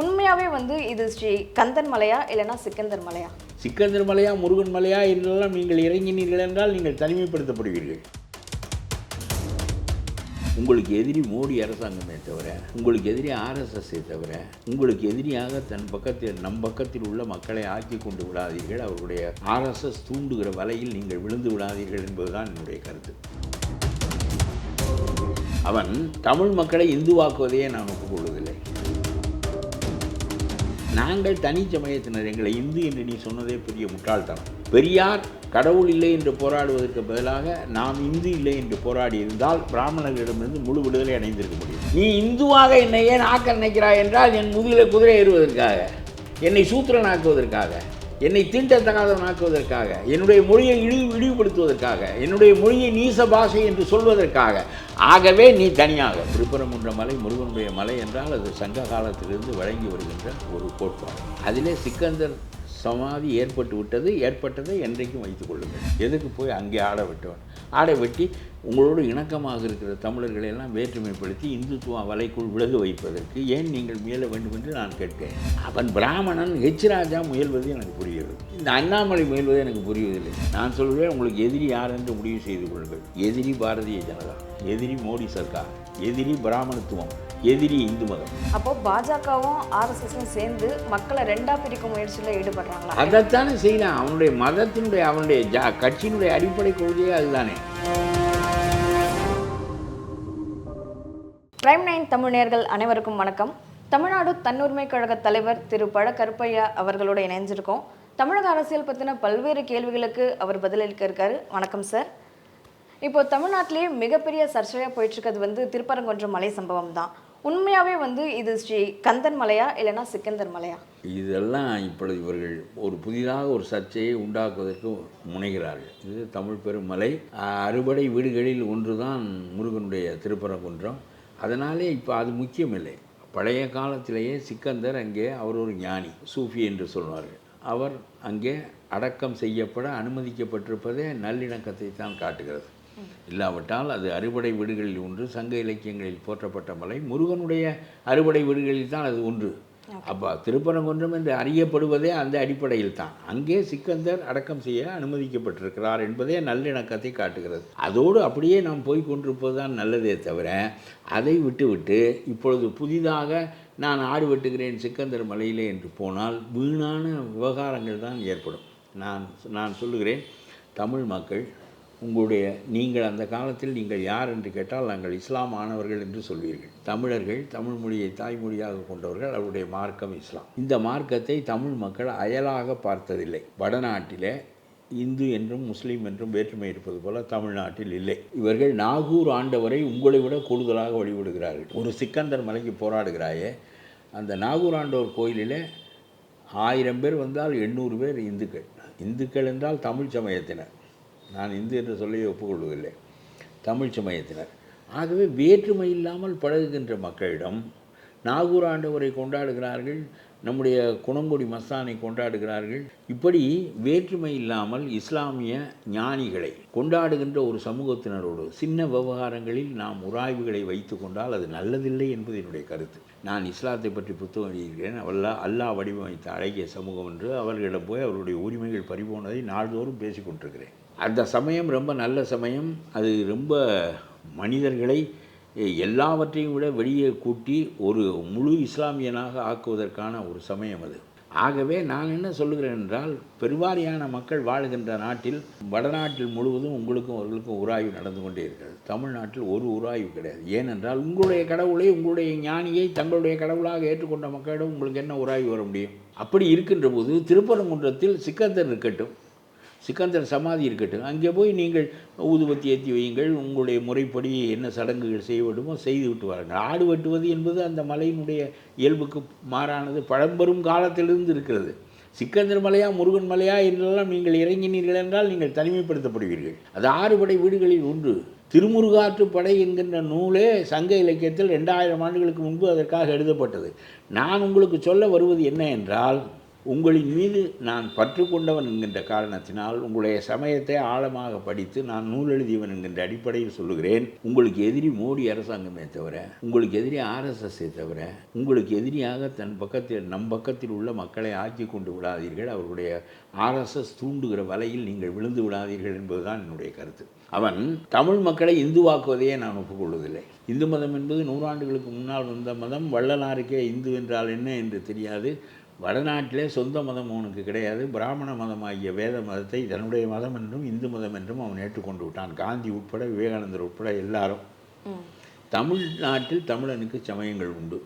உண்மையாவே வந்து இது ஸ்ரீ கந்தன் மலையா இல்லைன்னா சிக்கந்தர் மலையா? சிக்கந்தர் மலையா முருகன் மலையா என்றெல்லாம் நீங்கள் இறங்கினீர்கள் என்றால் நீங்கள் தனிமைப்படுத்தப்படுவீர்கள். உங்களுக்கு எதிரி மோடி அரசாங்கமே தவிர உங்களுக்கு எதிரி ஆர்எஸ்எஸ்ஸை தவிர உங்களுக்கு எதிரியாக தன் பக்கத்தில் நம் பக்கத்தில் உள்ள மக்களை ஆக்கி கொண்டு விடாதீர்கள். அவருடைய ஆர்எஸ்எஸ் தூண்டுகிற வலையில் நீங்கள் விழுந்து விடாதீர்கள் என்பதுதான் என்னுடைய கருத்து. அவன் தமிழ் மக்களை இந்துவாக்குவதையே நான் ஒப்புக்கொள்வதில்லை. நாங்கள் தனி சமயத்தினர். எங்களை இந்து என்று நீ சொன்னதே பெரிய முட்டாள்தனம். பெரியார் கடவுள் இல்லை என்று போராடுவதற்கு பதிலாக நாம் இந்து இல்லை என்று போராடி இருந்தால் பிராமணர்களிடமிருந்து முழு விடுதலை அடைந்திருக்க முடியும். நீ இந்துவாக என்னை ஏன் ஆக்க நினைக்கிறாய் என்றால் என் முதுகில குதிரை ஏறுவதற்காக என்னை சூத்திரனாக்குவதற்காக. என்னை தீண்டத்தகாதவனாக்குவதற்காக என்னுடைய மொழியை இழிவு இழிவுபடுத்துவதற்காக என்னுடைய மொழியை நீச பாஷை என்று சொல்வதற்காக ஆகவே நீ தனியாக திருப்பரங்குன்ற மலை முருகனுடைய மலை என்றால் அது சங்க காலத்திலிருந்து வழங்கி வருகின்ற ஒரு கோட்பாடு. அதிலே சிக்கந்தர் சமாதி ஏற்பட்டு விட்டது ஏற்பட்டதை என்றைக்கும் வைத்துக் கொள்ளுங்கள். எதுக்கு போய் அங்கே ஆட விட்டவன் ஆட வெட்டி உங்களோடு இணக்கமாக இருக்கிற தமிழர்களை எல்லாம் வேற்றுமைப்படுத்தி இந்துத்துவ வலைக்குள் விலகு வைப்பதற்கு ஏன் நீங்கள் முயல வேண்டும் என்று நான் கேட்கிறேன். அவன் பிராமணன் ஹெச் ராஜா முயல்வது எனக்கு புரிகிறது. இந்த அண்ணாமலை முயல்வது எனக்கு புரிவதில்லை. நான் சொல்கிறேன் உங்களுக்கு எதிரி யார் என்று முடிவு செய்து கொள்ளுங்கள். எதிரி பாரதிய ஜனதா. எதிரி மோடி சர்க்கார் எதிரி பிராமணத்துவம் எதிரி இந்து மதம். அப்போ பாஜகவும் ஆர்எஸ்எஸும் சேர்ந்து மக்களை ரெண்டா பிரிக்கும் முயற்சியில் ஈடுபடுறாங்களா? அதைத்தானே செய்யலாம். அவனுடைய மதத்தினுடைய அவனுடைய ஜா கட்சியினுடைய அடிப்படை கொள்கையே அதுதானே. பிரைம் நைன் தமிழ் அனைவருக்கும் வணக்கம். தமிழ்நாடு தன்னுரிமை கழக தலைவர் திரு பழ கருப்பையா அவர்களோட இணைஞ்சிருக்கோம் தமிழக அரசியல் பற்றின பல்வேறு கேள்விகளுக்கு அவர் பதிலளிக்க இருக்காரு. வணக்கம் சார். இப்போ தமிழ்நாட்டிலேயே மிகப்பெரிய சர்ச்சையாக போயிட்டுருக்கிறது வந்து திருப்பரங்குன்றம் மலை சம்பவம் தான் உண்மையாகவே வந்து இது ஸ்ரீ கந்தன் மலையா இல்லைன்னா சிக்கந்தர் மலையா? இதெல்லாம் இப்பொழுது இவர்கள் ஒரு புதிதாக ஒரு சர்ச்சையை உண்டாக்குவதற்கு முனைகிறார்கள். இது தமிழ் பெருமலை. அறுபடை வீடுகளில் ஒன்று தான் முருகனுடைய திருப்பரங்குன்றம். அதனாலே இப்போ அது முக்கியமில்லை. பழைய காலத்திலேயே சிக்கந்தர் அங்கே அவர் ஒரு ஞானி சூஃபி என்று சொல்வார்கள். அவர் அங்கே அடக்கம் செய்யப்பட அனுமதிக்கப்பட்டிருப்பதே நல்லிணக்கத்தை தான் காட்டுகிறது. இல்லாவிட்டால் அது அறுபடை வீடுகளில் ஒன்று சங்க இலக்கியங்களில் போற்றப்பட்ட மலை. முருகனுடைய அறுபடை வீடுகளில் தான் அது ஒன்று. அப்போ திருப்பரங்குன்றம் என்று அறியப்படுவதே அந்த அடிப்படையில் தான். அங்கே சிக்கந்தர் அடக்கம் செய்ய அனுமதிக்கப்பட்டிருக்கிறார் என்பதே நல்லிணக்கத்தை காட்டுகிறது. அதோடு அப்படியே நாம் போய் கொண்டிருப்பது தான் நல்லதே தவிர அதை விட்டுவிட்டு இப்பொழுது புதிதாக நான் ஆடு வெட்டுகிறேன் சிக்கந்தர் மலையிலே என்று போனால் வீணான விவகாரங்கள் தான் ஏற்படும். நான் நான் சொல்லுகிறேன் தமிழ் மக்கள் உங்களுடைய நீங்கள் அந்த காலத்தில் நீங்கள் யார் என்று கேட்டால் நாங்கள் இஸ்லாம் ஆனவர்கள் என்று சொல்வீர்கள். தமிழர்கள் தமிழ் மொழியை தாய்மொழியாக கொண்டவர்கள் அவருடைய மார்க்கம் இஸ்லாம். இந்த மார்க்கத்தை தமிழ் மக்கள் அயலாக பார்த்ததில்லை. வடநாட்டிலே இந்து என்றும் முஸ்லீம் என்றும் வேற்றுமை இருப்பது போல தமிழ்நாட்டில் இல்லை. இவர்கள் நாகூர் ஆண்டவரை உங்களை விட கூடுதலாக வழிபடுகிறார்கள். ஒரு சிக்கந்தர் மலைக்கு போராடுகிறாயே அந்த நாகூர் ஆண்டவர் கோயிலில் ஆயிரம் பேர் வந்தால் எண்ணூறு பேர் இந்துக்கள். இந்துக்கள் என்றால் தமிழ் சமயத்தினர். நான் இந்து என்று சொல்லி ஒப்புக்கொள்வதில்லை. தமிழ் சமயத்தினர். ஆகவே வேற்றுமை இல்லாமல் பழகுகின்ற மக்களிடம் நாகூர் ஆண்டவரை கொண்டாடுகிறார்கள் நம்முடைய குணங்குடி மஸ்தானை கொண்டாடுகிறார்கள். இப்படி வேற்றுமை இல்லாமல் இஸ்லாமிய ஞானிகளை கொண்டாடுகின்ற ஒரு சமூகத்தினரோடு சின்ன விவகாரங்களில் நாம் உராய்வுகளை வைத்து கொண்டால் அது நல்லதில்லை என்பது என்னுடைய கருத்து. நான் இஸ்லாத்தை பற்றி புத்தகம் எழுதியிருக்கிறேன். அவல்லா அல்லாஹ் வடிவமைத்த அழகிய சமூகம் என்று அவர்களிடம் போய் அவருடைய உரிமைகள் பறிபோனதை நாள்தோறும் பேசிக்கொண்டிருக்கிறேன் அந்த சமயம் ரொம்ப நல்ல சமயம். அது ரொம்ப மனிதர்களை எல்லாவற்றையும் விட வெளியே கூட்டி ஒரு முழு இஸ்லாமியனாக ஆக்குவதற்கான ஒரு சமயம் அது. ஆகவே நான் என்ன சொல்லுகிறேன் என்றால் பெருவாரியான மக்கள் வாழுகின்ற நாட்டில் வடநாட்டில் முழுவதும் உங்களுக்கும் அவர்களுக்கும் உராய்வு நடந்து கொண்டே இருக்கிறது. தமிழ்நாட்டில் ஒரு உராய்வு கிடையாது. ஏனென்றால் உங்களுடைய கடவுளை உங்களுடைய ஞானியை தங்களுடைய கடவுளாக ஏற்றுக்கொண்ட மக்களிடம் உங்களுக்கு என்ன உராய்வு வர முடியும்? அப்படி இருக்கின்ற போது திருப்பரங்குன்றத்தில் சிக்கந்தர் இருக்கட்டும் சிக்கந்தர் சமாதி இருக்கட்டும். அங்கே போய் நீங்கள் ஊதுபத்தி ஏற்றி வையுங்கள். உங்களுடைய முறைப்படி என்ன சடங்குகள் செய்ய வேண்டுமோ செய்து விட்டு வாருங்கள். ஆடு வெட்டுவது என்பது அந்த மலையினுடைய இயல்புக்கு மாறானது. பழம்பெரும் காலத்திலிருந்து இருக்கிறது. சிக்கந்தர் மலையா முருகன் மலையா என்றெல்லாம் நீங்கள் இறங்கினீர்கள் என்றால் நீங்கள் தனிமைப்படுத்தப்படுவீர்கள். அது ஆறுபடை வீடுகளில் ஒன்று. திருமுருகாற்று படை என்கின்ற நூலே சங்க இலக்கியத்தில் ரெண்டாயிரம் ஆண்டுகளுக்கு முன்பு அதற்காக எழுதப்பட்டது. நான் உங்களுக்கு சொல்ல வருவது என்ன என்றால் உங்களின் மீது நான் பற்று கொண்டவன் என்கின்ற காரணத்தினால் உங்களுடைய சமயத்தை ஆழமாக படித்து நான் நூல் எழுதியவன் என்கின்ற அடிப்படையில் சொல்லுகிறேன். உங்களுக்கு எதிரி மோடி அரசாங்கமே தவிர உங்களுக்கு எதிரி ஆர்எஸ்எஸ்ஸை தவிர உங்களுக்கு எதிரியாக தன் பக்கத்தில் நம் பக்கத்தில் உள்ள மக்களை ஆக்கி கொண்டு விடாதீர்கள். அவர்களுடைய ஆர்எஸ்எஸ் தூண்டுகிற வலையில் நீங்கள் விழுந்து விடாதீர்கள் என்பதுதான் என்னுடைய கருத்து. அவன் தமிழ் மக்களை இந்துவாக்குவதையே நான் ஒப்புக்கொள்வதில்லை. இந்து மதம் என்பது நூறாண்டுகளுக்கு முன்னால் வந்த மதம். வள்ளலாருக்கே இந்து என்றால் என்ன என்று தெரியாது. வடநாட்டிலே சொந்த மதம் அவனுக்கு கிடையாது. பிராமண மதமாகிய வேத மதத்தை தன்னுடைய மதம் என்றும் இந்து மதம் என்றும் அவன் ஏற்றுக்கொண்டு விட்டான். காந்தி உட்பட விவேகானந்தர் உட்பட எல்லாரும். தமிழ்நாட்டில் தமிழனுக்கு சமயங்கள் உண்டு.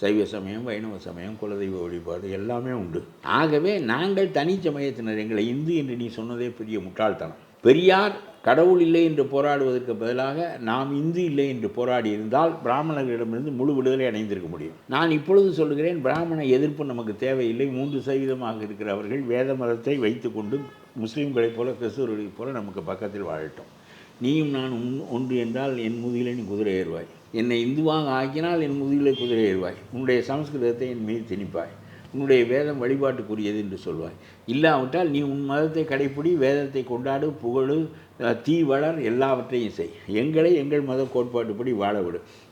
சைவ சமயம் வைணவ சமயம் குலதெய்வ வழிபாடு எல்லாமே உண்டு. ஆகவே நாங்கள் தனி சமயத்தினர். எங்களை இந்து என்று நீ சொன்னதே பெரிய முட்டாள்தனம். பெரியார் கடவுள் இல்லை என்று போராடுவதற்கு பதிலாக நாம் இந்து இல்லை என்று போராடி இருந்தால் பிராமணர்களிடமிருந்து முழு விடுதலை அடைந்திருக்க முடியும். நான் இப்பொழுது சொல்கிறேன் பிராமண எதிர்ப்பு நமக்கு தேவையில்லை. மூன்று சதவீதமாக இருக்கிறவர்கள் வேத மதத்தை வைத்துக்கொண்டு முஸ்லீம்களைப் போல கிறிஸ்துவர்களைப் போல நமக்கு பக்கத்தில் வாழட்டும். நீயும் நான் உன்- ஒன்று என்றால் என் முதுகிலே நீ குதிரை ஏறுவாய். என்னை இந்துவாக ஆக்கினால் என் முதுகிலே குதிரை ஏறுவாய். உன்னுடைய சமஸ்கிருதத்தை என் மீது திணிப்பாய். உன்னுடைய வேதம் வழிபாட்டுக்குரியது என்று சொல்வாய். இல்லாவிட்டால் நீ உன் மதத்தை கடைப்பிடி வேதத்தை கொண்டாடு புகழு தீ வளர் எல்லாவற்றையும் செய். எங்களை எங்கள் மத கோட்பாட்டுப்படி வாழ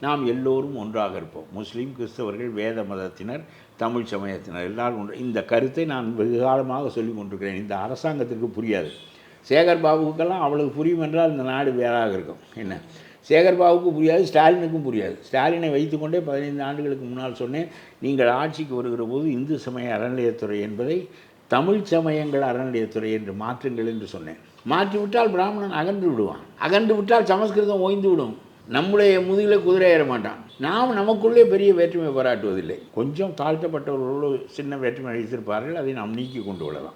நாம் எல்லோரும் ஒன்றாக இருப்போம். முஸ்லீம் கிறிஸ்தவர்கள் வேத மதத்தினர் தமிழ் சமயத்தினர் எல்லாரும் ஒன்று. இந்த கருத்தை நான் வெகு காலமாக சொல்லிக் கொண்டிருக்கிறேன். இந்த அரசாங்கத்திற்கு புரியாது. சேகர் பாபுக்கெல்லாம் அவ்வளவு புரியும் என்றால் இந்த நாடு வேறாக இருக்கும். என்ன? சேகர் பாபுக்கு புரியாது ஸ்டாலினுக்கும் புரியாது. ஸ்டாலினை வைத்துக்கொண்டே பதினைந்து ஆண்டுகளுக்கு முன்னால் சொன்னேன் நீங்கள் ஆட்சிக்கு வருகிற போது இந்து சமய அறநிலையத்துறை என்பதை தமிழ் சமயங்கள் அறநிலையத்துறை என்று மாற்றுங்கள் என்று சொன்னேன். மாற்றிவிட்டால் பிராமணன் அகன்று விடுவான். அகன்று விட்டால் சமஸ்கிருதம் ஓய்ந்து விடும். நம்முடைய முதுகில் குதிரை ஏற மாட்டான். நாம் நமக்குள்ளே பெரிய வேற்றுமை பாராட்டுவதில்லை. கொஞ்சம் தாழ்த்தப்பட்டவர்களோடு சின்ன வேற்றுமை அழித்திருப்பார்கள். அதை நாம் நீக்கி கொண்டு விடலாம்.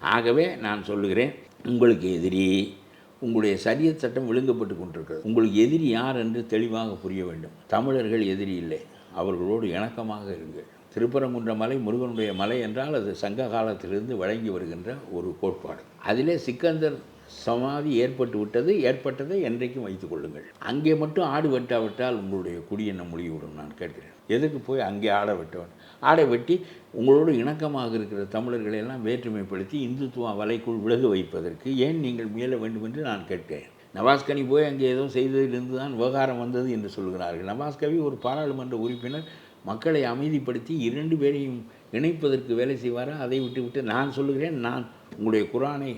ஆகவே நான் சொல்லுகிறேன் உங்களுக்கு எதிரி உங்களுடைய சரியத் சட்டம் விழுங்கப்பட்டு கொண்டிருக்கிறது. உங்களுக்கு எதிரி யார் என்று தெளிவாக புரிய வேண்டும். தமிழர்கள் எதிரி இல்லை. அவர்களோடு இணக்கமாக இருங்கள். திருப்பரங்குன்ற மலை முருகனுடைய மலை என்றால் அது சங்க காலத்திலிருந்து வழங்கி வருகின்ற ஒரு கோட்பாடு. அதிலே சிக்கந்தர் சமாதி ஏற்பட்டு விட்டது ஏற்பட்டதை என்றைக்கும் வைத்துக் கொள்ளுங்கள். அங்கே மட்டும் ஆடு வெட்டாவிட்டால் உங்களுடைய குடி என்ன முடிவிடும் நான் கேட்கிறேன். எதுக்கு போய் அங்கே ஆட வெட்டவன்? ஆடை வெட்டி உங்களோடு இணக்கமாக இருக்கிற தமிழர்களை எல்லாம் வேற்றுமைப்படுத்தி இந்துத்துவ வலைக்குள் விலகு வைப்பதற்கு ஏன் நீங்கள் முயல வேண்டும் என்று நான் கேட்கிறேன். நவாஸ்கனி போய் அங்கே ஏதோ செய்ததிலிருந்து தான் விவகாரம் வந்தது என்று சொல்கிறார்கள். நவாஸ்கவி ஒரு பாராளுமன்ற உறுப்பினர் மக்களை அமைதிப்படுத்தி இரண்டு பேரையும் இணைப்பதற்கு வேலை செய்வாரா? அதை விட்டுவிட்டு நான் சொல்லுகிறேன் நான் உங்களுடைய குரானை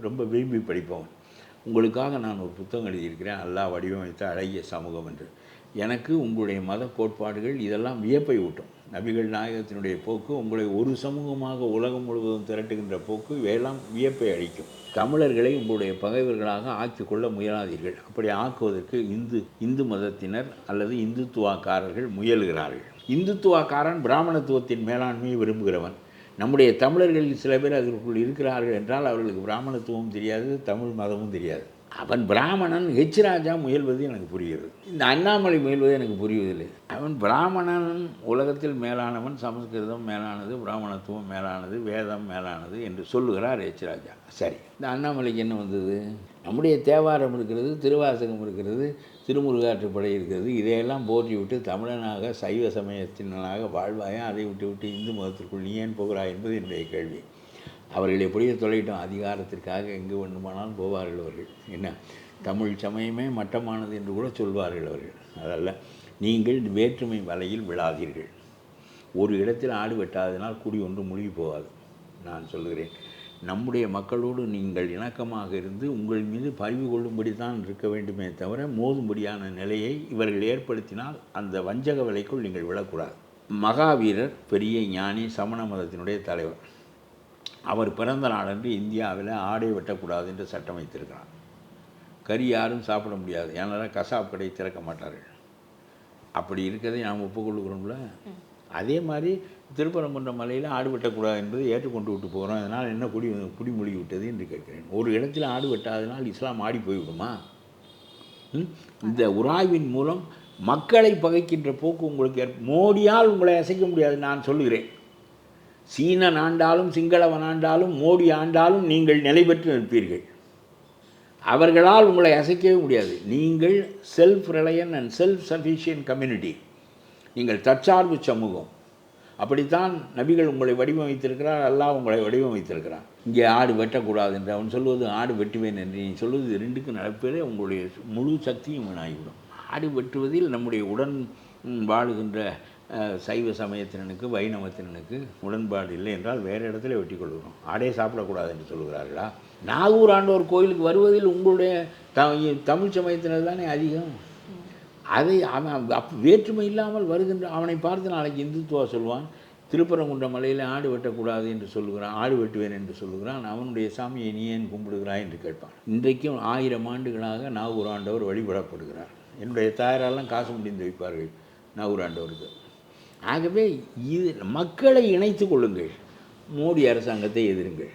ரொம்ப விரும்பி படிப்பவன். உங்களுக்காக நான் ஒரு புத்தகம் எழுதியிருக்கிறேன். அல்லாஹ் வடிவமைத்த அழகிய சமூகம் என்று. எனக்கு உங்களுடைய மத கோட்பாடுகள் இதெல்லாம் வியப்பை ஊட்டும். நபிகள் நாயகத்தினுடைய போக்கு உங்களை ஒரு சமூகமாக உலகம் முழுவதும் திரட்டுகின்ற போக்கு இவையெல்லாம் வியப்பை அளிக்கும். தமிழர்களை உங்களுடைய பகைவர்களாக ஆக்கிக் கொள்ள முயலாதீர்கள். அப்படி ஆக்குவதற்கு இந்து இந்து மதத்தினர் அல்லது இந்துத்துவாக்காரர்கள் முயல்கிறார்கள். இந்துத்துவாக்காரன் பிராமணத்துவத்தின் மேலாண்மையை விரும்புகிறவன். நம்முடைய தமிழர்களில் சில பேர் அதற்குள் இருக்கிறார்கள் என்றால் அவர்களுக்கு பிராமணத்துவம் தெரியாது தமிழ் மதமும் தெரியாது. அவன் பிராமணன் ஹெச் ராஜா முயல்வது எனக்கு புரிகிறது. இந்த அண்ணாமலை முயல்வது எனக்கு புரிவதில்லை. அவன் பிராமணன் உலகத்தில் மேலானவன் சமஸ்கிருதம் மேலானது பிராமணத்துவம் மேலானது வேதம் மேலானது என்று சொல்லுகிறார் ஹெச் ராஜா சரி இந்த அண்ணாமலைக்கு என்ன வந்தது? நம்முடைய தேவாரம் இருக்கிறது திருவாசகம் இருக்கிறது திருமுருகாற்றுப்படை இருக்கிறது இதையெல்லாம் போற்றி விட்டு தமிழனாக சைவ சமயத்தினனாக வாழ்வாயா? அதை விட்டு விட்டு இந்து மதத்திற்குள் நீ ஏன் போகிறாய் என்பது என்னுடைய கேள்வி. அவர்களை புரிய தொலையிட்டோம் அதிகாரத்திற்காக எங்கு வேண்டுமானாலும் போவார்கள் அவர்கள். என்ன? தமிழ் சமயமே மட்டமானது என்று கூட சொல்வார்கள் அவர்கள். அதல்ல நீங்கள் வேற்றுமை வலையில் விழாதீர்கள். ஒரு இடத்தில் ஆடு வெட்டாததினால் குடி ஒன்று முழுகி போகாது. நான் சொல்கிறேன் நம்முடைய மக்களோடு நீங்கள் இணக்கமாக இருந்து உங்கள் மீது பறிவு கொள்ளும்படி தான் இருக்க வேண்டுமே தவிர மோதும்படியான நிலையை இவர்கள் ஏற்படுத்தினால் அந்த வஞ்சக விலைக்குள் நீங்கள் விழக்கூடாது. மகாவீரர் பெரிய ஞானி சமண மதத்தினுடைய தலைவர். அவர் பிறந்த நாளன்று இந்தியாவில் ஆடை வெட்டக்கூடாது என்று சட்டம் வைத்திருக்கிறார். கறி யாரும் சாப்பிட முடியாது. ஏன்னா கசாப் கடை திறக்க மாட்டார்கள். அப்படி இருக்கிறதை நாம் ஒப்புக்கொள்கிறோம்ல அதே மாதிரி திருப்பரங்குன்ற மலையில் ஆடு வெட்டக்கூடாது என்பதை ஏற்றுக்கொண்டு விட்டு போகிறோம். அதனால் என்ன குடி குடிமொழி விட்டது என்று கேட்கிறேன். ஒரு இடத்தில் ஆடு வெட்டாதனால் இஸ்லாம் ஆடி போய்விடுமா? இந்த உராய்வின் மூலம் மக்களை பகைக்கின்ற போக்கு உங்களுக்கு மோடியால் உங்களை அசைக்க முடியாது நான் சொல்லுகிறேன். சீனன் ஆண்டாலும் சிங்களவன் ஆண்டாலும் மோடி ஆண்டாலும் நீங்கள் நிலை பெற்று நிற்பீர்கள். அவர்களால் உங்களை அசைக்கவே முடியாது. நீங்கள் self reliant and self sufficient community நீங்கள் தற்சார்பு சமூகம். அப்படித்தான் நபிகள் உங்களை வடிவமைத்திருக்கிறார் அல்லாஹ் உங்களை வடிவமைத்திருக்கிறார் இங்கே ஆடு வெட்டக்கூடாது என்று அவன் சொல்வது ஆடு வெட்டுவேன் என்று நீ சொல்வது ரெண்டுக்கு நடப்பதே உங்களுடைய முழு சக்தியும் வீணாகிவிடும். ஆடு வெட்டுவதில் நம்முடைய உடன் வாழுகின்ற சைவ சமயத்தினனுக்கு வைணவத்தினனுக்கு உடன்பாடு இல்லை என்றால் வேறு இடத்துல வெட்டி கொள்கிறோம் ஆடே சாப்பிடக்கூடாது என்று சொல்கிறார்களா? நாகூர் ஆண்டவர் கோயிலுக்கு வருவதில் உங்களுடைய த தமிழ் சமயத்தினர் தானே அதிகம்? அதை அவன் அப் வேற்றுமை இல்லாமல் வருகின்ற அவனை பார்த்து நாளைக்கு இந்துத்துவா சொல்வான் திருப்பரங்குன்ற மலையில் ஆடு வெட்டக்கூடாது என்று சொல்லுகிறான் ஆடு வெட்டுவேன் என்று சொல்லுகிறான் அவனுடைய சாமியை நீ ஏன் கும்பிடுகிறாய்? என்று கேட்பான். இன்றைக்கும் ஆயிரம் ஆண்டுகளாக நாகூர் ஆண்டவர் வழிபடப்படுகிறார். என்னுடைய தாயாரெல்லாம் காசு முடிந்து வைப்பார்கள் நாகூர் ஆண்டவருக்கு. ஆகவே இது மக்களை இணைத்து கொள்ளுங்கள். மோடி அரசாங்கத்தை எதிருங்கள்.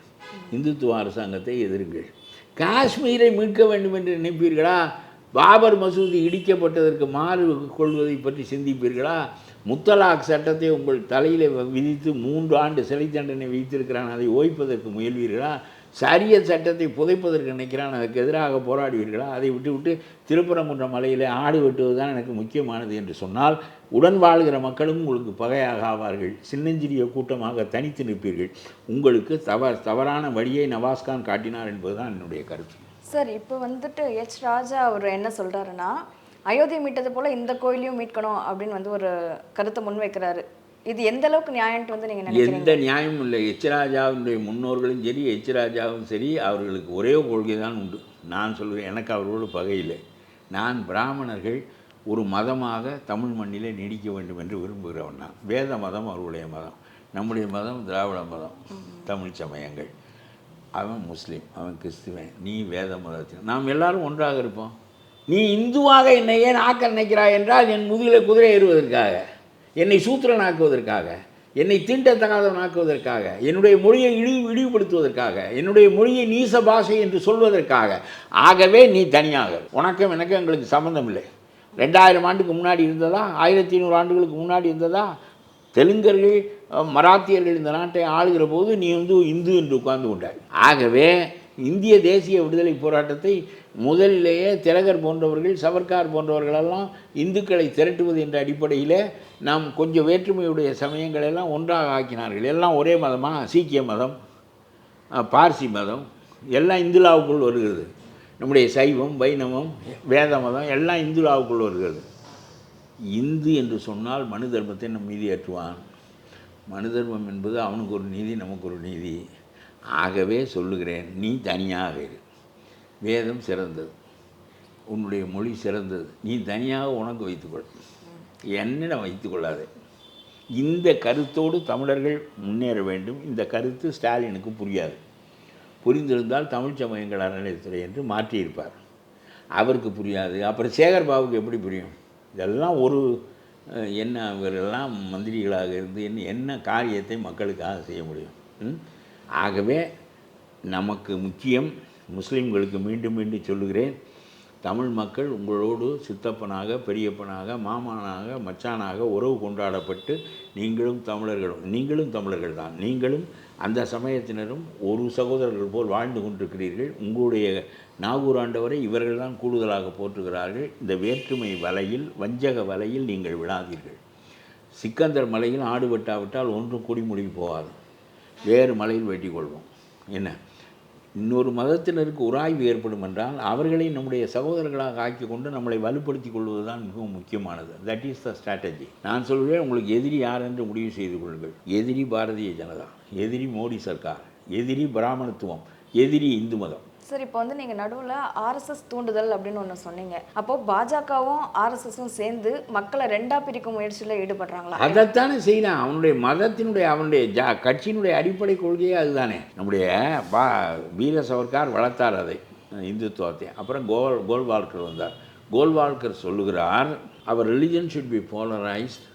இந்துத்துவ அரசாங்கத்தை எதிருங்கள். காஷ்மீரை மீட்க வேண்டும் என்று நினைப்பீர்களா? பாபர் மசூதி இடிக்கப்பட்டதற்கு மாறு கொள்வதை பற்றி சிந்திப்பீர்களா? முத்தலாக் சட்டத்தை உங்கள் தலையில் விதித்து மூன்று ஆண்டு சிறை தண்டனை விதித்திருக்கிறான். அதை ஓய்ப்பதற்கு முயல்வீர்களா? சரிய சட்டத்தை புதைப்பதற்கு நினைக்கிறான். அதற்கு எதிராக போராடுவீர்களா? அதை விட்டுவிட்டு திருப்பரங்குன்ற மலையில் ஆடு வெட்டுவது தான் எனக்கு முக்கியமானது என்று சொன்னால் உடன் வாழ்கிற மக்களும் உங்களுக்கு பகையாக ஆவார்கள். சின்னஞ்சிறிய கூட்டமாக தனித்து நிற்பீர்கள். உங்களுக்கு தவ தவறான வழியை நவாஸ்கான் காட்டினார் என்பதுதான் என்னுடைய கருத்து. சார் இப்போ வந்துட்டு எச். ராஜா அவர் என்ன சொல்கிறாருன்னா அயோத்தியை மீட்டது போல் இந்த கோயிலையும் மீட்கணும் அப்படின்னு வந்து ஒரு கருத்தை முன்வைக்கிறாரு இது எந்த அளவுக்கு நியாயம்ட்டு வந்து நீங்கள் எந்த நியாயமும் இல்லை. எச்ராஜாவினுடைய முன்னோர்களும் சரி எச்ராஜாவும் சரி அவர்களுக்கு ஒரே கொள்கை தான் உண்டு. நான் சொல்கிறேன் எனக்கு அவர்களோடு பகை இல்லை. நான் பிராமணர்கள் ஒரு மதமாக தமிழ் மண்ணிலே நீடிக்க வேண்டும் என்று விரும்புகிறவன் நான். வேத மதம் அவர்களுடைய மதம். நம்முடைய மதம் திராவிட மதம். தமிழ் சமயங்கள். அவன் முஸ்லீம் அவன் கிறிஸ்துவன். நீ வேத மதத்தின். நாம் எல்லாரும் ஒன்றாக இருப்போம். நீ இந்துவாக என்னை ஏன் ஆக்க நினைக்கிறாய் என்றால் என் முதுகில் குதிரை ஏறுவதற்காக என்னை சூத்திரனாக்குவதற்காக என்னை தீண்டத்தகாதவனாக்குவதற்காக என்னுடைய மொழியை இழிவு இழிவுபடுத்துவதற்காக என்னுடைய மொழியை நீச பாஷை என்று சொல்வதற்காக. ஆகவே நீ தனியாக உனக்கும் எனக்கும் எங்களுக்கு சம்மந்தம் இல்லை ரெண்டாயிரம் ஆண்டுக்கு முன்னாடி இருந்ததா? ஆயிரத்தி ஐநூறு ஆண்டுகளுக்கு முன்னாடி இருந்ததா? தெலுங்கர்கள் மராத்தியர்கள் இந்த நாட்டை ஆளுகிற போது நீ வந்து இந்து என்று உட்கார்ந்து கொண்டாய். ஆகவே இந்திய தேசிய விடுதலை போராட்டத்தை முதலிலேயே திலகர் போன்றவர்கள் சவர்கார் போன்றவர்களெல்லாம் இந்துக்களை திரட்டுவது என்ற அடிப்படையில் நாம் கொஞ்சம் வேற்றுமையுடைய சமயங்களை எல்லாம் ஒன்றாக ஆக்கினார்கள். எல்லாம் ஒரே மதமாக சீக்கிய மதம் பார்சி மதம் எல்லாம் இந்துலாவுக்குள் வருகிறது. நம்முடைய சைவம் வைணவம் வேத மதம் எல்லாம் இந்துலாவுக்குள் வருகிறது. இந்து என்று சொன்னால் மனு தர்மத்தை நம் மீதி ஏற்றுவான். மனு தர்மம் என்பது அவனுக்கு ஒரு நீதி நமக்கு ஒரு நீதி. ஆகவே சொல்லுகிறேன் நீ தனியாக இரு. வேதம் சிறந்தது. உன்னுடைய மொழி சிறந்தது. நீ தனியாக உனக்கு வைத்துக்கொள். என்னிடம் வைத்துக்கொள்ளாதே. இந்த கருத்தோடு தமிழர்கள் முன்னேற வேண்டும். இந்த கருத்து ஸ்டாலினுக்கு புரியாது. புரிந்திருந்தால் தமிழ் சமயங்கள் அறநிலையத்துறை என்று மாற்றியிருப்பார். அவருக்கு புரியாது. அப்புறம் சேகர் பாபுக்கு எப்படி புரியும்? இதெல்லாம் ஒரு என்ன இவரெல்லாம் மந்திரிகளாக இருந்து என்ன என்ன காரியத்தை மக்களுக்காக செய்ய முடியும்? ம்? ஆகவே நமக்கு முக்கியம் முஸ்லீம்களுக்கு மீண்டும் மீண்டும் சொல்லுகிறேன் தமிழ் மக்கள் உங்களோடு சித்தப்பனாக பெரியப்பனாக மாமானாக மச்சானாக உறவு கொண்டாடப்பட்டு நீங்களும் தமிழர்களும் நீங்களும் தமிழர்கள் தான். நீங்களும் அந்த சமயத்தினரும் ஒரு சகோதரர்கள் போல் வாழ்ந்து கொண்டிருக்கிறீர்கள். உங்களுடைய நாகூர் ஆண்டவரை இவர்கள் தான் கூடுதலாக போற்றுகிறார்கள். இந்த வேற்றுமை வலையில் வஞ்சக வலையில் நீங்கள் விழாதீர்கள். சிக்கந்தர் மலையில் ஆடு வெட்டாவிட்டால் ஒன்றும் குடிமொழி போகாது. வேறு மலையில் வெட்டிக் கொள்வோம் என்ன? இன்னொரு மதத்தினருக்கு உராய்வு ஏற்படும் என்றால் அவர்களை நம்முடைய சகோதரர்களாக ஆக்கி கொண்டு நம்மளை வலுப்படுத்தி கொள்வது தான் மிகவும் முக்கியமானது. தட் இஸ் த ஸ்ட்ராட்டஜி நான் சொல்வேன் உங்களுக்கு எதிரி யார் என்று முடிவு செய்து கொள்ளுங்கள். எதிரி பாரதிய ஜனதா எதிரி மோடி சர்க்கார் எதிரி பிராமணத்துவம் எதிரி இந்து மதம். சார் இப்போ வந்து நீங்கள் நடுவில் ஆர்எஸ்எஸ் தூண்டுதல் அப்படின்னு ஒன்று சொன்னீங்க. அப்போ பாஜகவும் ஆர்எஸ்எஸும் சேர்ந்து மக்களை ரெண்டா பிரிக்கும் முயற்சியில் ஈடுபடுறாங்களா? அதைத்தானே செய்யலாம் அவனுடைய மதத்தினுடைய அவனுடைய ஜா கட்சியினுடைய அடிப்படை கொள்கையே அதுதானே. நம்முடைய பா வீர சவர்கார் வளர்த்தார் அதை இந்துத்துவத்தை. அப்புறம் கோல் கோல்வால்கர் வந்தார். கோல்வால்கர் சொல்லுகிறார் அவர் religion should be polarised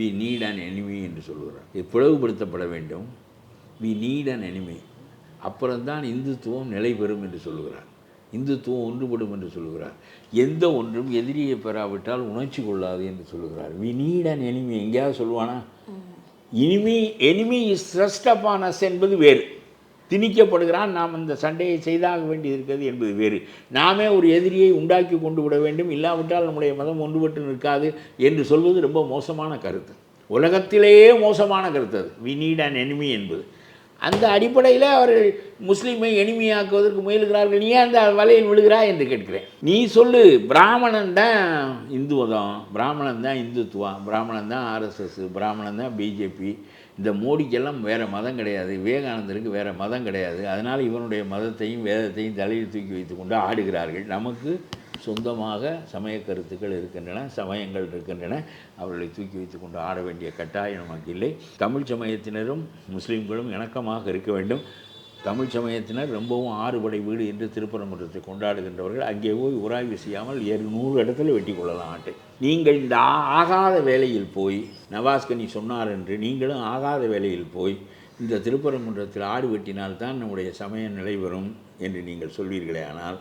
we need an enemy என்று சொல்லுகிறார். இது பிளவுபடுத்தப்பட வேண்டும். வி நீட் அன் எனிமி அப்புறம்தான் இந்துத்துவம் நிலை பெறும் என்று சொல்லுகிறார். இந்துத்துவம் ஒன்றுபடும் என்று சொல்லுகிறார். எந்த ஒன்றும் எதிரியை பெறாவிட்டால் உணர்ச்சி கொள்ளாது என்று சொல்லுகிறார். வி நீட் அன் எனிமி எங்கேயாவது சொல்லுவானா? Enemy enemy is thrust up on us என்பது வேறு. திணிக்கப்படுகிறான் நாம் இந்த சண்டையை செய்தாக வேண்டி இருக்கிறது என்பது வேறு. நாமே ஒரு எதிரியை உண்டாக்கி கொண்டு விட வேண்டும். இல்லாவிட்டால் நம்முடைய மதம் ஒன்றுபட்டு நிற்காது என்று சொல்வது ரொம்ப மோசமான கருத்து. உலகத்திலேயே மோசமான கருத்து அது. வி நீட் அன் எனிமி என்பது. அந்த அடிப்படையில் அவர்கள் முஸ்லீமை எளிமையாக்குவதற்கு முயல்கிறார்கள். நீ ஏன் அந்த வலையில் விழுகிறாய் என்று கேட்கிறேன். நீ சொல்லு பிராமணன் தான் இந்து மதம் பிராமணன் தான் இந்துத்துவம் பிராமணன் தான் ஆர்எஸ்எஸ் பிராமணன் தான் பிஜேபி இந்த மோடிக்கெல்லாம் வேறு மதம் கிடையாது விவேகானந்தருக்கு வேறு மதம் கிடையாது. அதனால் இவனுடைய மதத்தையும் வேதத்தையும் தலையில் தூக்கி வைத்துக்கொண்டு ஆடுகிறார்கள். நமக்கு சொந்தமாக சமய கருத்துக்கள் இருக்கின்றன சமயங்கள் இருக்கின்றன. அவர்களை தூக்கி வைத்து கொண்டு ஆட வேண்டிய கட்டாயம் நமக்கு இல்லை. தமிழ் சமயத்தினரும் முஸ்லீம்களும் இணக்கமாக இருக்க வேண்டும். தமிழ் சமயத்தினர் ரொம்பவும் ஆறுபடை வீடு என்று திருப்பரங்குன்றத்தை கொண்டாடுகின்றவர்கள். அங்கே போய் உராய்வு செய்யாமல் ஏழு நூறு இடத்துல வெட்டி கொள்ளலாம் ஆட்டை. நீங்கள் இந்த ஆ- ஆகாத வேலையில் போய் நவாஸ்கனி சொன்னார் என்று நீங்களும் ஆகாத வேலையில் போய் இந்த திருப்பரங்குன்றத்தில் ஆடு வெட்டினால்தான் நம்முடைய சமயம் நிலைவரும் என்று நீங்கள் சொல்வீர்களே ஆனால்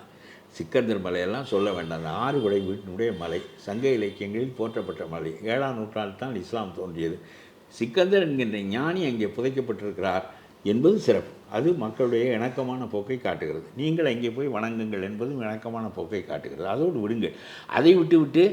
சிக்கந்தர் மலையெல்லாம் சொல்ல வேண்டாம். அந்த ஆறுபடை வீட்டினுடைய மலை சங்க இலக்கியங்களில் போற்றப்பட்ட மலை. ஏழாம் நூற்றாண்டில் தான் இஸ்லாம் தோன்றியது. சிக்கந்தர் என்கின்ற ஞானி அங்கே புதைக்கப்பட்டிருக்கிறார் என்பது சிறப்பு. அது மக்களுடைய இணக்கமான போக்கை காட்டுகிறது. நீங்கள் அங்கே போய் வணங்குங்கள் என்பதும் இணக்கமான போக்கை காட்டுகிறது. அதோடு விடுங்கள். அதை விட்டுவிட்டு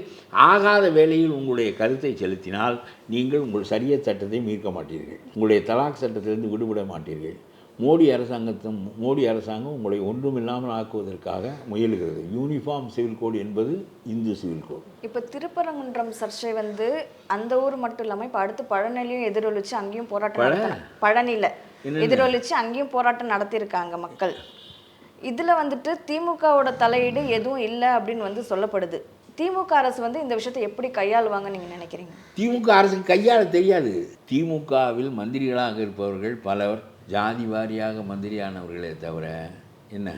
ஆகாத வேலையில் உங்களுடைய கருத்தை செலுத்தினால் நீங்கள் உங்கள் சரிய சட்டத்தை மீட்க மாட்டீர்கள். உங்களுடைய தலாக் சட்டத்திலிருந்து விடுபட மாட்டீர்கள். மோடி அரசாங்கத்தும் மோடி அரசாங்கம் உங்களை ஒன்றுமில்லாமல் ஆக்குவதற்காக முயலுகிறது. யூனிஃபார்ம் சிவில் கோட் என்பது இந்து சிவில் கோட் இப்போ திருப்பரங்குன்றம் சர்ச்சை வந்து அந்த ஊர் மட்டும் இல்லாமல் இப்போ அடுத்து பழனிலையும் எதிரொலிச்சு அங்கேயும் போராட்டம் பழனியில் எதிரொலிச்சு அங்கேயும் போராட்டம் நடத்தியிருக்காங்க மக்கள். இதில் வந்துட்டு திமுகவோட தலையீடு எதுவும் இல்லை அப்படின்னு வந்து சொல்லப்படுது. திமுக அரசு வந்து இந்த விஷயத்தை எப்படி கையாளுவாங்க நீங்கள் நினைக்கிறீங்க? திமுக அரசுக்கு கையாள தெரியாது. திமுகவில் மந்திரிகளாக இருப்பவர்கள் பலர் ஜாதி வாரியாக மந்திரியானவர்களே தவிர என்ன?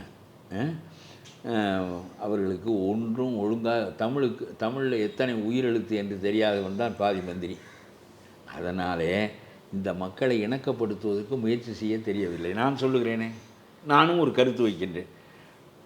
அவர்களுக்கு ஒன்றும் ஒழுங்காக தமிழுக்கு தமிழில் எத்தனை உயிரெழுத்து என்று தெரியாதவன் தான் பாதி மந்திரி. அதனாலே இந்த மக்களை இணக்கப்படுத்துவதற்கு முயற்சி செய்ய தெரியவில்லை. நான் சொல்லுகிறேனே நானும் ஒரு கருத்து வைக்கின்றேன்.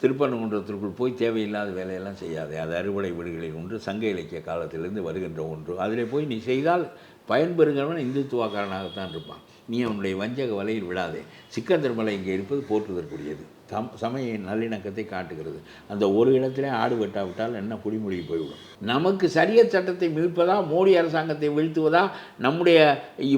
திருப்பரங்குன்றத்திற்குள் போய் தேவையில்லாத வேலையெல்லாம் செய்யாதே அது அறுவடை வீடுகளில் ஒன்று சங்க இலக்கிய காலத்திலிருந்து வருகின்ற ஒன்று. அதில் போய் நீ செய்தால் பயன்பெறுகிறவன் இந்துத்துவக்காரனாகத்தான் இருப்பான். நீ அவனுடைய வஞ்சக வலையில் விடாதே சிக்கந்தர் மலை இங்கே இருப்பது போற்றுதற்குரியது. தம் சமய நல்லிணக்கத்தை காட்டுகிறது. அந்த ஒரு இடத்திலே ஆடு வெட்டாவிட்டால் என்ன குடிமொழி போய்விடும்? நமக்கு சரிய சட்டத்தை மீட்பதா மோடி அரசாங்கத்தை வீழ்த்துவதா நம்முடைய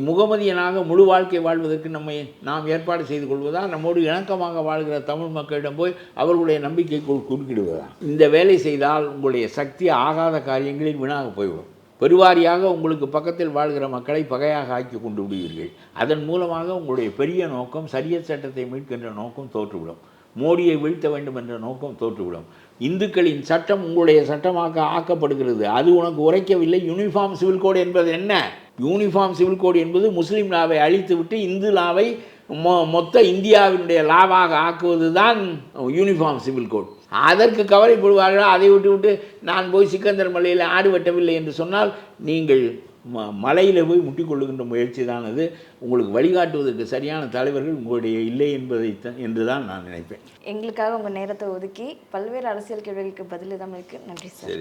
முகமதியனாக முழு வாழ்க்கை வாழ்வதற்கு நம்மை நாம் ஏற்பாடு செய்து கொள்வதா நம்மோடு இணக்கமாக வாழ்கிற தமிழ் மக்களிடம் போய் அவர்களுடைய நம்பிக்கைக்குள் குறுக்கிடுவதா? இந்த வேலை செய்தால் உங்களுடைய சக்தி ஆகாத காரியங்களில் வீணாக போய்விடும். பெருவாரியாக உங்களுக்கு பக்கத்தில் வாழ்கிற மக்களை பகையாக ஆக்கி கொண்டு விடுவீர்கள். அதன் மூலமாக உங்களுடைய பெரிய நோக்கம் சரிய சட்டத்தை மீட்கின்ற நோக்கம் தோற்றுவிடும். மோடியை வீழ்த்த வேண்டும் என்ற நோக்கம் தோற்றுவிடும். இந்துக்களின் சட்டம் உங்களுடைய சட்டமாக ஆக்கப்படுகிறது. அது உனக்கு உரைக்கவில்லை. யூனிஃபார்ம் சிவில் கோடு என்பது என்ன? யூனிஃபார்ம் சிவில் கோடு என்பது முஸ்லீம் லாவை அழித்துவிட்டு இந்து லாவை மொ மொத்த இந்தியாவினுடைய லாவாக ஆக்குவது தான் யூனிஃபார்ம் சிவில் கோட். அதற்கு கவலைப்படுவார்கள்? அதை விட்டு விட்டு நான் போய் சிக்கந்தர் மலையில் ஆடு வெட்டவில்லை என்று சொன்னால் நீங்கள் ம மலையில் போய் முட்டிக்கொள்ளுகின்ற முயற்சி தான் அது. உங்களுக்கு வழிகாட்டுவதற்கு சரியான தலைவர்கள் உங்களுடைய இல்லை என்பதை என்று தான் நான் நினைப்பேன். எங்களுக்காக உங்கள் நேரத்தை ஒதுக்கி பல்வேறு அரசியல் கேள்விகளுக்கு பதில் தான் இருக்கு. நன்றி சார்.